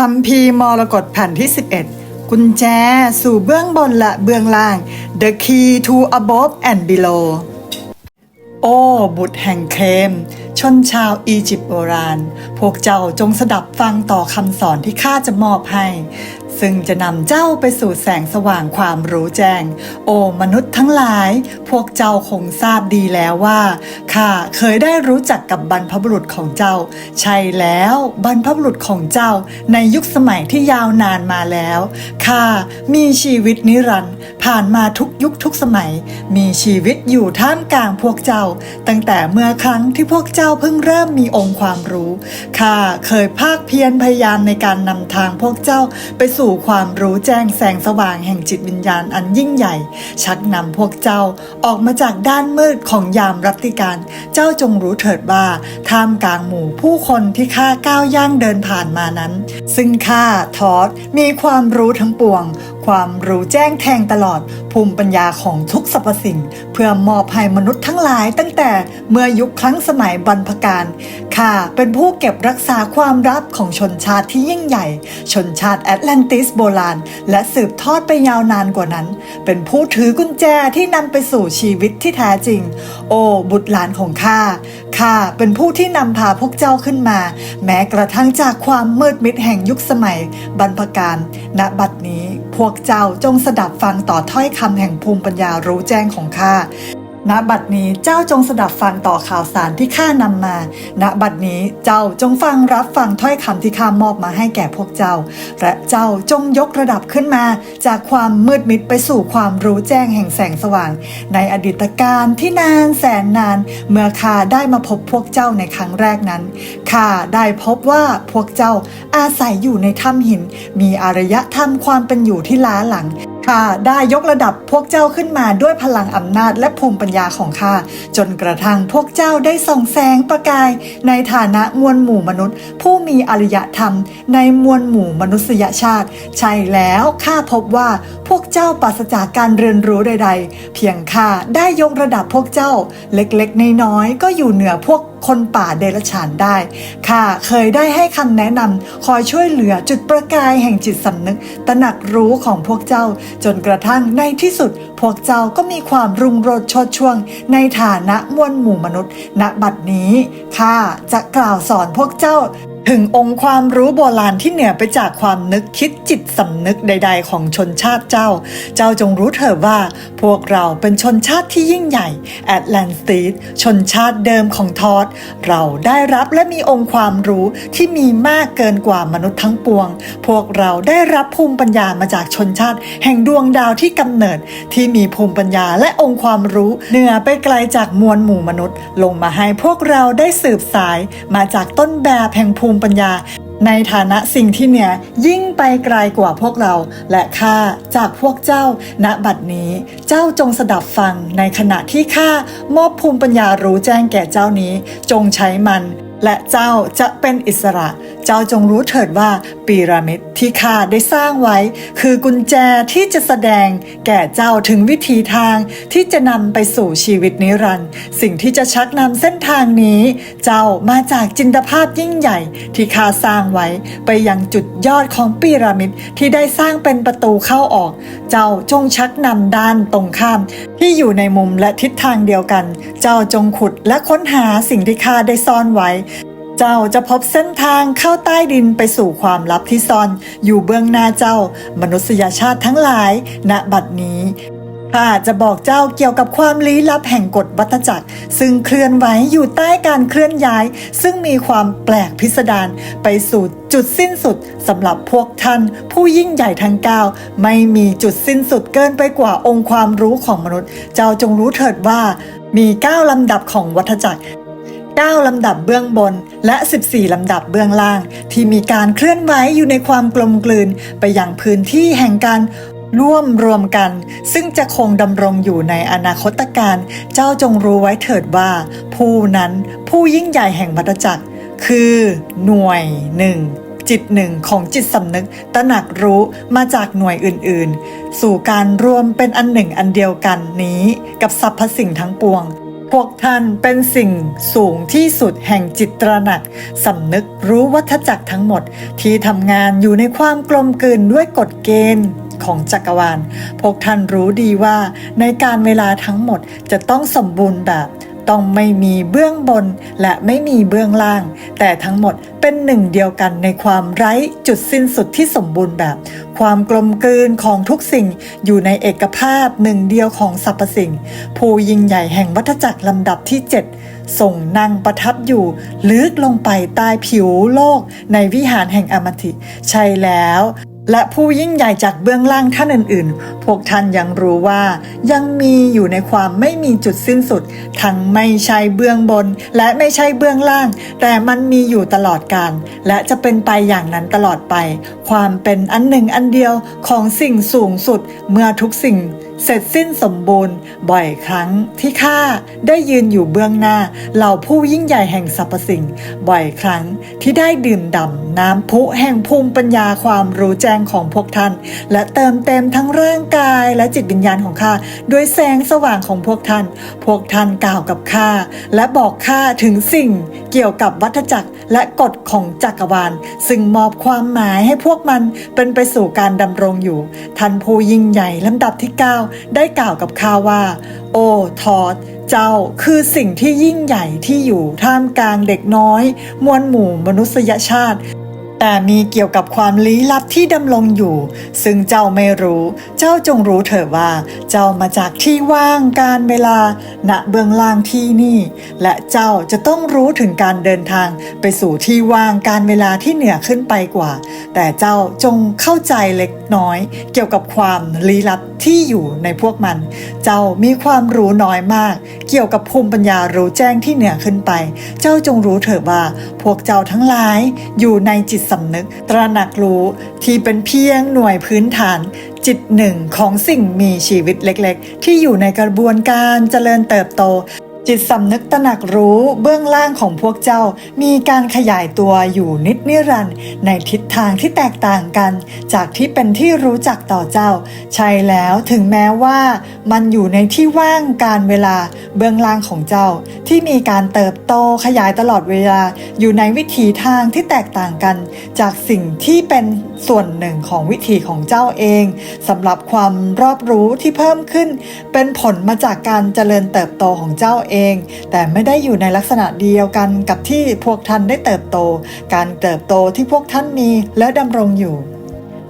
คำพีมรกตแผ่นที่ 11 กุญแจสู่เบื้องบนและเบื้องล่าง The key to above and below โอ้บุตรแห่งเคม ชนชาวอียิปต์โบราณ พวกเจ้าจงสดับฟังต่อคำสอนที่ข้าจะมอบให้ ซึ่งจะนำเจ้าไปสู่แสงสว่างความรู้แจ้ง โอ้มนุษย์ทั้งหลาย พวกเจ้าคงทราบดีแล้วว่าข้าเคยได้รู้จักกับบรรพบุรุษของเจ้า ใช่แล้วบรรพบุรุษของเจ้า ในยุคสมัยที่ยาวนานมาแล้วข้ามีชีวิตนิรันดร์ผ่านมาทุกยุคทุกสมัย มีชีวิตอยู่ท่ามกลางพวกเจ้า ตั้งแต่เมื่อครั้งที่พวกเจ้าเพิ่งเริ่มมีองค์ความรู้ข้าเคยภาคเพียรพยายามในการนำทางพวกเจ้าไปสูู่่ความรู้แจ้งแสงสว่างแห่งจิตวิญญาณอันยิ่งใหญ่ ชักนำพวกเจ้าออกมาจากด้านมืดของยามรัติการ เจ้าจงรู้เถิดว่าท่ามกลางหมู่ผู้คนที่ข้าก้าวย่างเดินผ่านมานั้น ซึ่งข้าทอดมีความรู้ทั้งปวง ความรู้แจ้งแทงตลอดภูมิปัญญาของทุกสรรพสิ่ง เพื่อมอบให้มนุษย์ทั้งหลายตั้งแต่เมื่อยุคครั้งสมัยบรรพกาลข้าเป็นผู้เก็บรักษาความลับของชนชาติที่ยิ่งใหญ่ ชนชาติแอตแลนติสโบราณ และสืบทอดไปยาวนานกว่านั้น เป็นผู้ถือกุญแจที่นำไปสู่ชีวิตที่แท้จริงโอ้บุตรหลานของข้าข้าเป็นผู้ที่นำพาพวกเจ้าขึ้นมา แม้กระทั่งจากความมืดมิดแห่งยุคสมัย บรรพการณบัดนี้พวกเจ้าจงสดับฟังต่อถ้อยคำแห่งภูมิปัญญารู้แจ้งของข้า ณบัดนี้เจ้าจงสดับฟังต่อข่าวสารที่ข้านำมา ณบัดนี้เจ้าจงฟังรับฟังถ้อยคำที่ข้ามอบมาให้แก่พวกเจ้า และเจ้าจงยกระดับขึ้นมา จากความมืดมิดไปสู่ความรู้แจ้งแห่งแสงสว่าง ในอดีตการที่นานแสนนาน เมื่อข้าได้มาพบพวกเจ้าในครั้งแรกนั้นข้าได้พบว่าพวกเจ้าอาศัยอยู่ในถ้ำหิน มีอารยธรรมความเป็นอยู่ที่ล้าหลัง ข้าได้ยกระดับพวกเจ้าขึ้นมาด้วยพลังอำนาจและภูมิปัญญาของข้าจนกระทั่งพวกเจ้าได้ส่องแสงประกาย ในฐานะมวลหมู่มนุษย์ ผู้มีอารยธรรม ในมวลหมู่มนุษยชาติ ใช่แล้วข้าพบว่าพวกเจ้าปราศจากการเรียนรู้ใด ๆ เพียงข้าได้ยกระดับพวกเจ้า เล็กๆ น้อยๆก็อยู่เหนือพวก คนป่าเดรัจฉานได้ ค่ะ เคยได้ให้คำแนะนำคอยช่วยเหลือจุดประกายแห่งจิตสำนึกตระหนักรู้ของพวกเจ้า จนกระทั่งในที่สุด พวกเจ้าก็มีความรุ่งโรจน์ชดช่วง ในฐานะมวลหมู่มนุษย์ณบัดนี้ ข้าจะกล่าวสอนพวกเจ้า ถึงองค์ความรู้โบราณที่เหนือไปจากความนึกคิดจิตสำนึกใด ๆ ของชนชาติเจ้า เจ้าจงรู้เถิดว่า พวกเราเป็นชนชาติที่ยิ่งใหญ่แอตแลนติสชนชาติเดิมของทอดเราได้รับและมีองค์ความรู้ที่มีมากเกินกว่ามนุษย์ทั้งปวง พวกเราได้รับภูมิปัญญามาจากชนชาติ แห่งดวงดาวที่กำเนิดที่มีภูมิปัญญาและองค์ความรู้เหนือไปไกลจากมวลหมู่มนุษย์ ลงมาให้พวกเราได้สืบสายมาจากต้นแบบแห่งภูมิปัญญา ในฐานะสิ่งที่เหนือยิ่งไปไกลกว่าพวกเรา และข้าจากพวกเจ้า ณบัดนี้ เจ้าจงสดับฟัง ในขณะที่ข้ามอบภูมิปัญญารู้แจ้งแก่เจ้านี้ จงใช้มัน และเจ้าจะเป็นอิสระ เจ้าจงรู้เถิดว่าปีระมิดที่ข้าได้สร้างไว้ คือกุญแจที่จะแสดงแก่เจ้าถึงวิธีทางที่จะนำไปสู่ชีวิตนิรันดร์สิ่งที่จะชักนำเส้นทางนี้ เจ้ามาจากจินตภาพยิ่งใหญ่ที่ข้าสร้างไว้ ไปยังจุดยอดของปีระมิดที่ได้สร้างเป็นประตูเข้าออก เจ้าจงชักนำด้านตรงข้าม ที่อยู่ในมุมและทิศทางเดียวกัน เจ้าจงขุดและค้นหาสิ่งที่ข้าได้ซ่อนไว้ เจ้าจะพบเส้นทางเข้าใต้ดินไปสู่ความลับที่ซ่อน อยู่เบื้องหน้าเจ้ามนุษยชาติทั้งหลาย ณบัดนี้ข้าจะบอกเจ้าเกี่ยวกับความลี้ลับแห่งกฎวัฏจักร ซึ่งเคลื่อนไหวอยู่ใต้การเคลื่อนย้าย ซึ่งมีความแปลกพิสดารไปสู่จุดสิ้นสุดสำหรับพวกท่าน ผู้ยิ่งใหญ่ทั้งเก้าไม่มีจุดสิ้นสุดเกินไปกว่าองค์ความรู้ของมนุษย์ เจ้าจงรู้เถิดว่า มีเก้าลำดับของวัฏจักร 9 ลำดับเบื้องบน และ 14 ลำดับเบื้องล่าง ที่มีการเคลื่อนไหวอยู่ในความกลมกลืน ไปยังพื้นที่แห่งการร่วมรวมกัน ซึ่งจะคงดำรงอยู่ในอนาคตการ เจ้าจงรู้ไว้เถิดว่า ผู้นั้นผู้ยิ่งใหญ่แห่งวัฏจักร คือหน่วยหนึ่งจิตหนึ่งของจิตสำนึกตระหนักรู้มาจากหน่วยอื่น ๆ สู่การรวมเป็นอันหนึ่งอันเดียวกันนี้ กับสรรพสิ่งทั้งปวง พวกท่านเป็นสิ่งสูงที่สุดแห่งจิตตระหนักสำนึกรู้วัฏจักรทั้งหมดที่ทำงานอยู่ในความกลมกลืนด้วยกฎเกณฑ์ของจักรวาล พวกท่านรู้ดีว่าในการเวลาทั้งหมดจะต้องสมบูรณ์แบบ ต้องไม่มีเบื้องบนและไม่มีเบื้องล่าง แต่ทั้งหมดเป็นหนึ่งเดียวกันในความไร้จุดสิ้นสุดที่สมบูรณ์แบบ ความกลมกลืนของทุกสิ่งอยู่ในเอกภาพหนึ่งเดียวของสรรพสิ่ง ผู้ยิ่งใหญ่แห่งวัฏจักรลำดับที่ 7 ส่งนั่งประทับอยู่ลึกลงไปใต้ผิวโลกในวิหารแห่งอมติ ใช่แล้ว และผู้ยิ่งใหญ่จากเบื้องล่างท่านอื่นๆ พวกท่านยังรู้ว่า ยังมีอยู่ในความไม่มีจุดสิ้นสุด ทั้งไม่ใช่เบื้องบน และไม่ใช่เบื้องล่าง แต่มันมีอยู่ตลอดกาลและจะเป็นไปอย่างนั้นตลอดไป ความเป็นอันหนึ่งอันเดียวของสิ่งสูงสุดเมื่อทุกสิ่งเสร็จสิ้นสมบูรณ์บ่อยครั้งที่ข้าได้ยืนอยู่เบื้องหน้าเหล่าผู้ยิ่งใหญ่แห่งสรรพสิ่ง บ่อยครั้งที่ได้ดื่มด่ำน้ำพุแห่งภูมิปัญญาความรู้แจ้งของพวกท่าน และเติมเต็มทั้งร่างกายและจิตวิญญาณของข้าด้วยแสงสว่างของพวกท่าน พวกท่านกล่าวกับข้าและบอกข้าถึงสิ่งเกี่ยวกับวัฏจักรและกฎของจักรวาล ซึ่งมอบความหมายให้พวกมันเป็นไปสู่การดำรงอยู่ท่านผู้ยิ่งใหญ่ลำดับที่9ได้กล่าวกับข้าว่า โอ้ทอดเจ้าคือสิ่งที่ยิ่งใหญ่ที่อยู่ท่ามกลางเด็กน้อย มวลหมู่มนุษยชาติ แต่มีเกี่ยวกับความลี้ลับที่ดำรงอยู่ ซึ่งเจ้าไม่รู้ เจ้าจงรู้เถิดว่า เจ้ามาจากที่ว่างการเวลา ณเบื้องล่างที่นี่ และเจ้าจะต้องรู้ถึงการเดินทาง ไปสู่ที่ว่างการเวลาที่เหนือขึ้นไปกว่า แต่เจ้าจงเข้าใจเล็กน้อย เกี่ยวกับความลี้ลับที่อยู่ในพวกมัน เจ้ามีความรู้น้อยมาก เกี่ยวกับภูมิปัญญารู้แจ้งที่เหนือขึ้นไป เจ้าจงรู้เถิดว่า พวกเจ้าทั้งหลายอยู่ในจิตสำนึก ตระหนักรู้ที่เป็นเพียงหน่วยพื้นฐาน จิตหนึ่งของสิ่งมีชีวิตเล็กๆ ที่อยู่ในกระบวนการเจริญเติบโต จิตสำนึกตระหนักรู้เบื้องล่างของพวกเจ้ามีการขยายตัวอยู่นิดนิรันด์ในทิศทางที่แตกต่างกัน จากที่เป็นที่รู้จักต่อเจ้า ใช่แล้วถึงแม้ว่า มันอยู่ในที่ว่างการเวลาเบื้องล่างของเจ้า ที่มีการเติบโตขยายตลอดเวลาอยู่ในวิถีทางที่แตกต่างกัน จากสิ่งที่เป็นส่วนหนึ่งของวิถีของเจ้าเองสำหรับความรอบรู้ที่เพิ่มขึ้น เป็นผลมาจากการเจริญเติบโตของเจ้าเอง แต่ไม่ได้อยู่ในลักษณะเดียวกันกับที่พวกท่านได้เติบโต การเติบโตที่พวกท่านมีและดำรงอยู่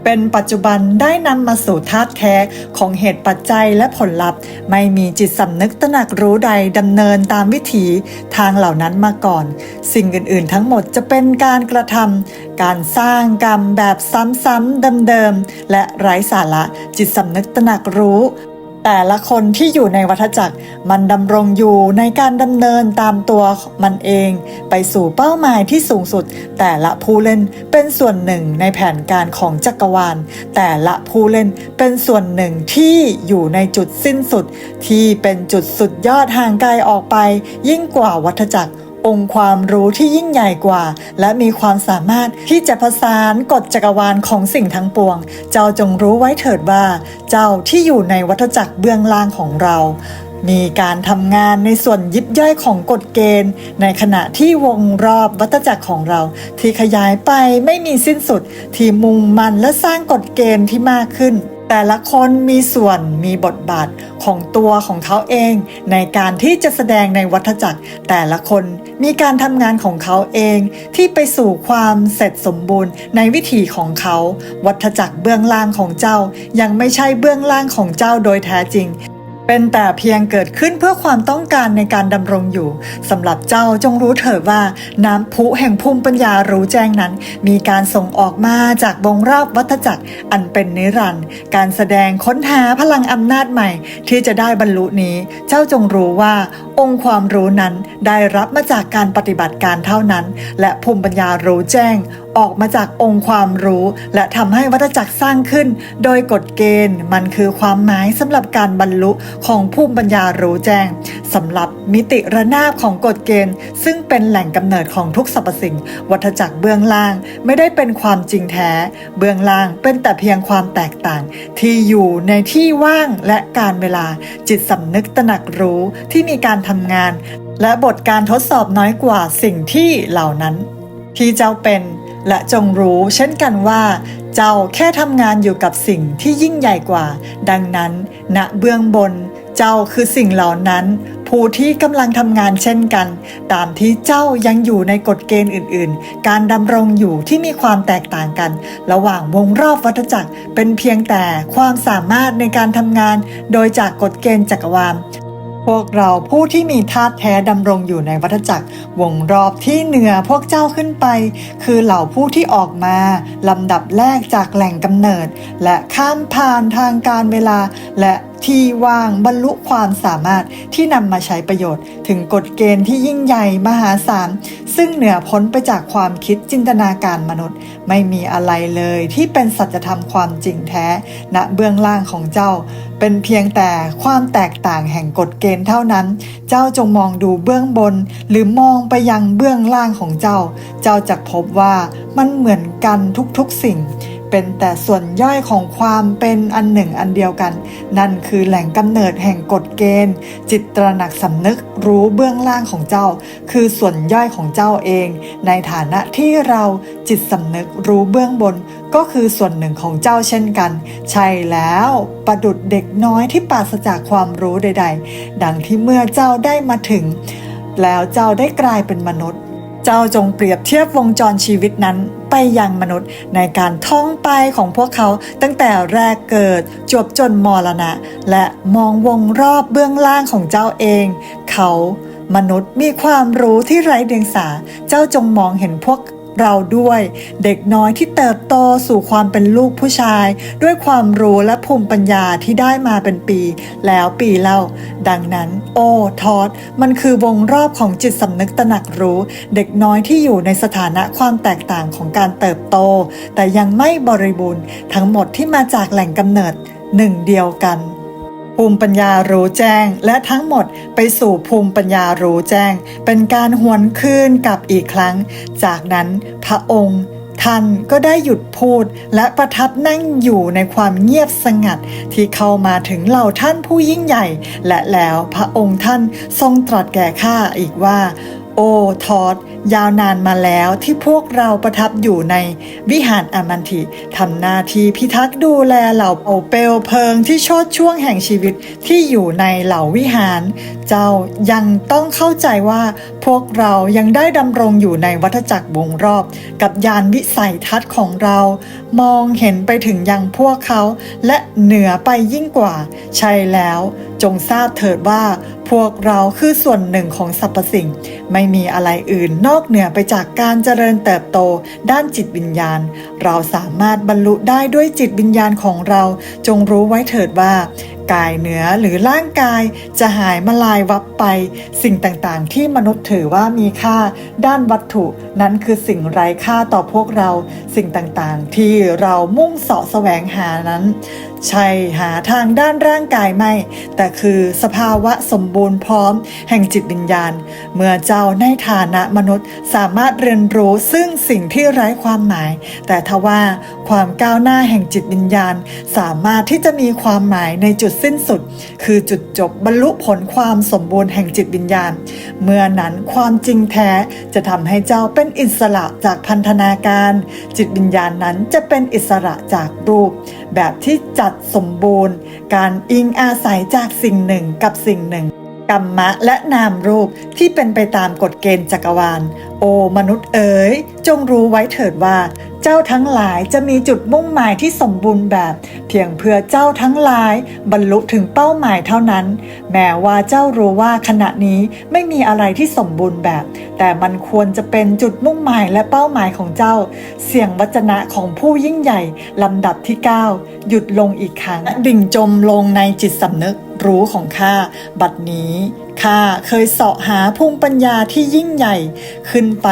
เป็นปัจจุบันได้นำมาสู่ธาตุแท้ของเหตุปัจจัยและผลลัพธ์ ไม่มีจิตสำนึกตระหนักรู้ใดดำเนินตามวิถีทางเหล่านั้นมาก่อน สิ่งอื่น ๆ ทั้งหมดจะเป็นการกระทำการสร้างกรรมแบบซ้ำๆเดิมๆและไร้สาระจิตสำนึกตระหนักรู้ แต่ละคนที่อยู่ในวัฏจักรมันดำรงอยู่ในการดำเนินตามตัวมันเอง ไปสู่เป้าหมายที่สูงสุด แต่ละผู้เล่นเป็นส่วนหนึ่งในแผนการของจักรวาล แต่ละผู้เล่นเป็นส่วนหนึ่งที่อยู่ในจุดสิ้นสุด ที่เป็นจุดสุดยอดห่างไกลออกไป ยิ่งกว่าวัฏจักร องค์ความรู้ที่ยิ่งใหญ่กว่า และมีความสามารถที่จะผสานกฎจักรวาลของสิ่งทั้งปวง เจ้าจงรู้ไว้เถิดว่า เจ้าที่อยู่ในวัฏจักรเบื้องล่างของเรามีการทำงานในส่วนยิบย่อยของกฎเกณฑ์ ในขณะที่วงรอบวัฏจักรของเรา ที่ขยายไปไม่มีสิ้นสุด ที่มุ่งมันและสร้างกฎเกณฑ์ที่มากขึ้น แต่ละคนมีส่วนมีบทบาทของตัวของเขาเอง ในการที่จะแสดงในวัฏจักร แต่ละคนมีการทำงานของเขาเอง ที่ไปสู่ความเสร็จสมบูรณ์ในวิถีของเขา วัฏจักรเบื้องล่างของเจ้า ยังไม่ใช่เบื้องล่างของเจ้าโดยแท้จริง เป็นแต่เพียงเกิดขึ้นเพื่อความต้องการในการดำรงอยู่สำหรับเจ้าจงรู้เถิดว่าน้ำพุแห่งภูมิปัญญารู้แจ้งนั้น มีการส่งออกมาจากวงรอบวัฏจักรอันเป็นนิรันดร์การแสดงค้นหาพลังอำนาจใหม่ ที่จะได้บรรลุนี้ เจ้าจงรู้ว่าองค์ความรู้นั้นได้รับมาจากการปฏิบัติการเท่านั้น และภูมิปัญญารู้แจ้ง ออกมาจากองค์ความรู้ และทำให้วัฏจักรสร้างขึ้น โดยกฎเกณฑ์มันคือความหมายสำหรับการบรรลุของภูมิปัญญารู้แจ้งสำหรับมิติระนาบของกฎเกณฑ์ ซึ่งเป็นแหล่งกำเนิดของทุกสรรพสิ่ง วัฏจักรเบื้องล่าง ไม่ได้เป็นความจริงแท้ เบื้องล่างเป็นแต่เพียงความแตกต่าง ที่อยู่ในที่ว่างและการเวลาจิตสำนึกตระหนักรู้ที่มีการทำงาน และบทการทดสอบน้อยกว่าสิ่งที่เหล่านั้น ที่เจ้าเป็นและจงรู้เช่นกันว่า เจ้าแค่ทำงานอยู่กับสิ่งที่ยิ่งใหญ่กว่า ดังนั้นณเบื้องบน เจ้าคือสิ่งเหล่านั้น ผู้ที่กำลังทำงานเช่นกัน ตามที่เจ้ายังอยู่ในกฎเกณฑ์อื่นๆ การดำรงอยู่ที่มีความแตกต่างกัน ระหว่างวงรอบวัฏจักรเป็นเพียงแต่ความสามารถในการทำงาน โดยจากกฎเกณฑ์จักรวาล พวกเราผู้ที่มีธาตุแท้ดำรงอยู่ในวัฏจักรวงรอบที่เหนือพวกเจ้าขึ้นไป คือเหล่าผู้ที่ออกมาลำดับแรกจากแหล่งกำเนิด และข้ามผ่านทางการเวลาและ ที่ว่างบรรลุความสามารถที่นำมาใช้ประโยชน์ ถึงกฎเกณฑ์ที่ยิ่งใหญ่มหาศาลซึ่งเหนือพ้นไปจากความคิดจินตนาการมนุษย์ ไม่มีอะไรเลยที่เป็นสัจธรรมความจริงแท้ณเบื้องล่างของเจ้า เป็นเพียงแต่ความแตกต่างแห่งกฎเกณฑ์เท่านั้น เจ้าจงมองดูเบื้องบน หรือมองไปยังเบื้องล่างของเจ้า เจ้าจะพบว่ามันเหมือนกันทุกๆสิ่ง เป็นแต่ส่วนย่อยของความเป็นอันหนึ่งอันเดียวกัน นั่นคือแหล่งกำเนิดแห่งกฎเกณฑ์ จิตตระหนักสำนึกรู้เบื้องล่างของเจ้า คือส่วนย่อยของเจ้าเอง ในฐานะที่เราจิตสำนึกรู้เบื้องบน ก็คือส่วนหนึ่งของเจ้าเช่นกัน ใช่แล้วประดุดเด็กน้อยที่ปราศจากความรู้ใด ๆ ดังที่เมื่อเจ้าได้มาถึง แล้วเจ้าได้กลายเป็นมนุษย์ เจ้าจงเปรียบเทียบวงจรชีวิตนั้น ไปยังมนุษย์ในการท่องไปของพวกเขาตั้งแต่แรกเกิดจวบจนมรณะ และมองวงรอบเบื้องล่างของเจ้าเอง เขามนุษย์มีความรู้ที่ไร้เดียงสา เจ้าจงมองเห็นพวก เราด้วยเด็กน้อยที่เติบโตสู่ความเป็นลูกผู้ชาย ด้วยความรู้และภูมิปัญญาที่ได้มาเป็นปี แล้วปีเล่า ดังนั้น โอ้ทอดมันคือวงรอบของจิตสำนึกตระหนักรู้ เด็กน้อยที่อยู่ในสถานะความแตกต่างของการเติบโต แต่ยังไม่บริบูรณ์ทั้งหมดที่มาจากแหล่งกำเนิดหนึ่งเดียวกัน ภูมิปัญญารู้แจ้ง และทั้งหมดไปสู่ภูมิปัญญารู้แจ้ง เป็นการหวนคืนกลับอีกครั้ง จากนั้นพระองค์ท่านก็ได้หยุดพูดและประทับนั่งอยู่ในความเงียบสงัดที่เข้ามาถึงเหล่าท่านผู้ยิ่งใหญ่ และแล้วพระองค์ท่านทรงตรัสแก่ข้าอีกว่า โอทอด ยาวนานมาแล้วที่พวกเราประทับอยู่ในวิหารอามันติทำหน้าที่พิทักษ์ดูแลเหล่าโอเปลเพลิงที่ชดช่วงแห่งชีวิตที่อยู่ในเหล่าวิหาร เจ้ายังต้องเข้าใจว่าพวกเรายังได้ดำรงอยู่ในวัฏจักรวงรอบ กับยานวิสัยทัศน์ของเรา มองเห็นไปถึงยังพวกเขาและเหนือไปยิ่งกว่า ใช่แล้วจงทราบเถิดว่าพวกเราคือส่วนหนึ่งของสรรพสิ่ง ไม่มีอะไรอื่นนอกเหนือไปจากการเจริญเติบโตด้านจิตวิญญาณ เราสามารถบรรลุได้ด้วยจิตวิญญาณของเรา จงรู้ไว้เถิดว่า กายเหนือหรือร่างกายจะหายมาลายวับไป สิ่งต่างๆ ที่มนุษย์ถือว่ามีค่า ด้านวัตถุ นั้นคือสิ่งไร้ค่าต่อพวกเรา สิ่งต่างๆ ที่เรามุ่งเสาะแสวงหานั้นใช่หาทางด้านร่างกายไม่ แต่คือสภาวะสมบูรณ์พร้อม แห่งจิตวิญญาณ เมื่อเจ้าในฐานะมนุษย์สามารถเรียนรู้ซึ่งสิ่งที่ไร้ความหมาย แต่ทว่าความก้าวหน้าแห่งจิตวิญญาณ สามารถที่จะมีความหมายในจุดสิ้นสุด คือจุดจบบรรลุผลความสมบูรณ์แห่งจิตวิญญาณ เมื่อนั้นความจริงแท้จะทำให้เจ้าเป็นอิสระจากพันธนาการ จิตวิญญาณนั้นจะเป็นอิสระจากรูป แบบที่จัดสมบูรณ์ การอิงอาศัยจากสิ่งหนึ่งกับสิ่งหนึ่ง กรรมะและนามรูปที่เป็นไปตามกฎเกณฑ์จักรวาล โอมนุษย์เอ๋ย จงรู้ไว้เถิดว่า เจ้าทั้งหลายจะมีจุดมุ่งหมายที่สมบูรณ์แบบ เพียงเพื่อเจ้าทั้งหลายบรรลุถึงเป้าหมายเท่านั้น แม้ว่าเจ้ารู้ว่าขณะนี้ไม่มีอะไรที่สมบูรณ์แบบ แต่มันควรจะเป็นจุดมุ่งหมายและเป้าหมายของเจ้า เสียงวจนะของผู้ยิ่งใหญ่ลำดับที่ 9 หยุดลงอีกครั้ง ดิ่งจมลงในจิตสำนึก รู้ของข้าบัดนี้ข้าเคยเสาะหาภูมิปัญญาที่ยิ่งใหญ่ขึ้นไป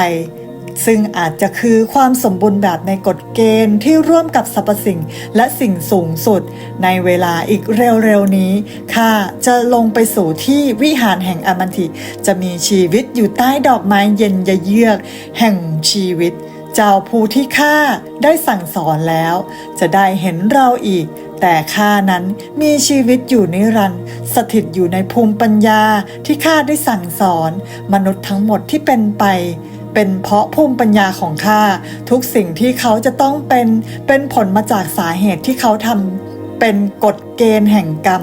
ซึ่งอาจจะคือความสมบูรณ์แบบในกฎเกณฑ์ที่ร่วมกับสรรพสิ่งและสิ่งสูงสุด ในเวลาอีกเร็วๆนี้ข้าจะลงไปสู่ที่วิหารแห่งอมันติจะมีชีวิตอยู่ใต้ดอกไม้เย็นยเยือก แห่งชีวิตเจ้าผู้ที่ข้าได้สั่งสอนแล้ว จะได้เห็นเราอีก แต่ข้านั้นมีชีวิตอยู่นิรันดร์สถิตอยู่ในภูมิปัญญาที่ข้าได้สั่งสอน มนุษย์ทั้งหมดที่เป็นไป เป็นเพราะภูมิปัญญาของข้าทุกสิ่งที่เขาจะต้องเป็นเป็นผลมาจากสาเหตุที่เขาทำเป็นกฎเกณฑ์แห่งกรรม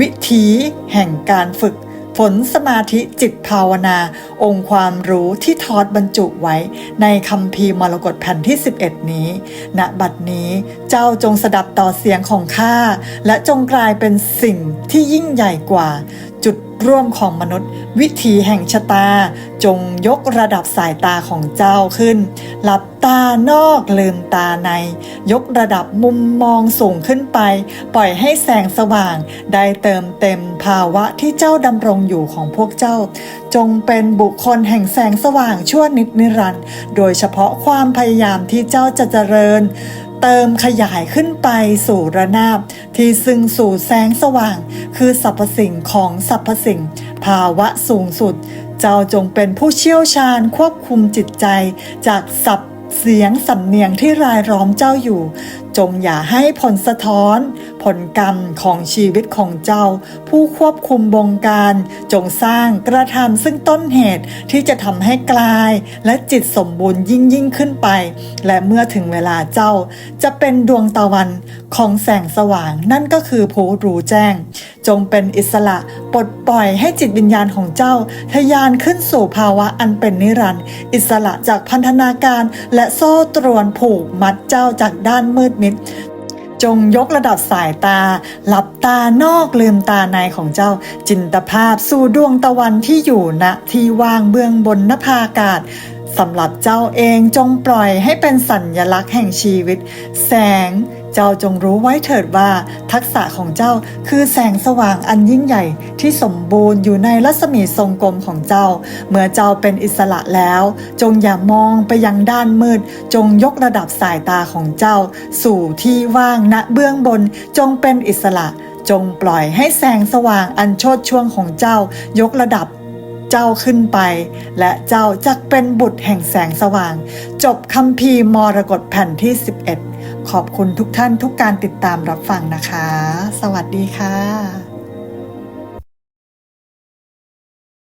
วิธีแห่งการฝึก ฝนสมาธิจิตภาวนา องค์ความรู้ที่ทอดบรรจุไว้ ในคำพีร์มรกตแผ่นที่ 11 นี้ ณ บัดนี้เจ้าจงสดับต่อเสียงของข้า และจงกลายเป็นสิ่งที่ยิ่งใหญ่กว่า ร่วมของมนุษย์ วิถีแห่งชะตา จงยกระดับสายตาของเจ้าขึ้น หลับตานอกลืมตาใน ยกระดับมุมมองสูงขึ้นไป ปล่อยให้แสงสว่าง ได้เติมเต็มภาวะที่เจ้าดำรงอยู่ของพวกเจ้า จงเป็นบุคคลแห่งแสงสว่างชั่วนิดนิรันดร์โดยเฉพาะความพยายามที่เจ้าจะเจริญ เติมขยายขึ้นไปสู่ระนาบ ที่ซึ่งสู่แสงสว่าง คือสรรพสิ่งของสรรพสิ่ง ภาวะสูงสุด เจ้าจงเป็นผู้เชี่ยวชาญควบคุมจิตใจ จากสับเสียงสำเนียงที่รายล้อมเจ้าอยู่จงอย่าให้ผลสะท้อน ผลกรรมของชีวิตของเจ้า ผู้ควบคุมบงการ จงสร้างกระทำซึ่งต้นเหตุที่จะทำให้กลาย และจิตสมบูรณ์ยิ่งยิ่งขึ้นไป และเมื่อถึงเวลาเจ้า จะเป็นดวงตะวันของแสงสว่างนั่นก็คือผู้รู้แจ้ง จงเป็นอิสระปลดปล่อยให้จิตวิญญาณของเจ้าทะยานขึ้นสู่ภาวะอันเป็นนิรันดร์อิสระจากพันธนาการและโซ่ตรวนผูกมัดเจ้าจากด้านมืดนิด จงยกระดับสายตา หลับตานอกลืมตาในของเจ้า จินตภาพสู่ดวงตะวันที่อยู่ณที่ว่างเบื้องบนนภาอากาศสำหรับเจ้าเองจงปล่อยให้เป็นสัญญลักษณ์แห่งชีวิต แสง เจ้าจงรู้ไว้เถิดว่า ทักษะของเจ้าคือแสงสว่างอันยิ่งใหญ่ที่สมบูรณ์อยู่ในรัศมีทรงกลมของเจ้า เมื่อเจ้าเป็นอิสระแล้ว จงอย่ามองไปยังด้านมืด จงยกระดับสายตาของเจ้า สู่ที่ว่างณเบื้องบนจงเป็นอิสระ จงปล่อยให้แสงสว่างอันโชดช่วงของเจ้า ยกระดับเจ้าขึ้นไป และเจ้าจักเป็นบุตรแห่งแสงสว่าง จบคำพีร์มรกตแผ่นที่ 11 ขอบคุณทุกท่านทุกการติดตามรับฟังนะคะ สวัสดีค่ะ